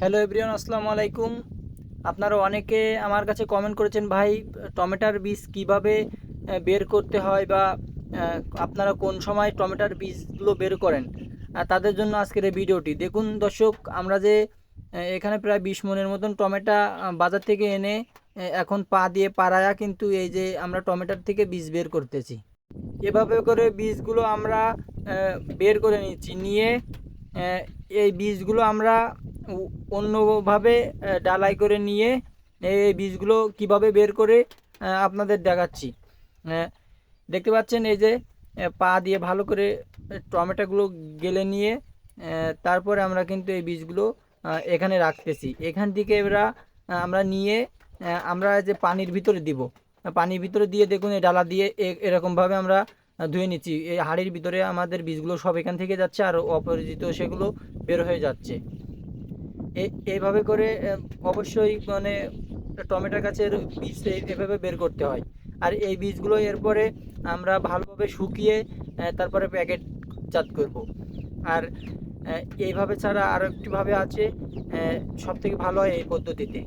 Hello everyone, আসসালামু আলাইকুম। আপনারা অনেকে আমার কাছে কমেন্ট করেছেন, ভাই, টমেটোর বীজ কীভাবে বের করতে হয় বা আপনারা কোন সময় টমেটোর বীজগুলো বের করেন? তাদের জন্য আজকের এই ভিডিওটি। দেখুন দর্শক, আমরা যে এখানে প্রায় বিশ মনের মতন টমেটো বাজার থেকে এনে এখন পা দিয়ে পাড়ায়া কিন্তু এই যে আমরা টমেটোর থেকে বীজ বের করতেছি। এভাবে করে বীজগুলো আমরা বের করে নিচ্ছি। নিয়ে এই বীজগুলো আমরা অন্যভাবে ডালাই করে নিয়ে এই বীজগুলো কীভাবে বের করে আপনাদের দেখাচ্ছি। দেখতে পাচ্ছেন এই যে পা দিয়ে ভালো করে টমেটোগুলো গেলে নিয়ে তারপরে আমরা কিন্তু এই বীজগুলো এখানে রাখতেছি। এখান থেকে এরা আমরা নিয়ে আমরা যে পানির ভিতরে দিব। পানির ভিতরে দিয়ে দেখুন, এই ডালা দিয়ে এরকমভাবে আমরা ধুয়ে নিচ্ছি। এই হাড়ির ভিতরে আমাদের বীজগুলো সব এখান থেকে যাচ্ছে, আর অপরিচিত সেগুলো বের হয়ে যাচ্ছে। এইভাবে করে অবশ্যই মানে টমেটো গাছের বীজ এভাবে বের করতে হয়। আর এই বীজগুলো এরপরে আমরা ভালোভাবে শুকিয়ে তারপরে প্যাকেটজাত করব। আর এইভাবে ছাড়া আরও একটিভাবে আছে সবথেকে ভালো হয় এই পদ্ধতিতে।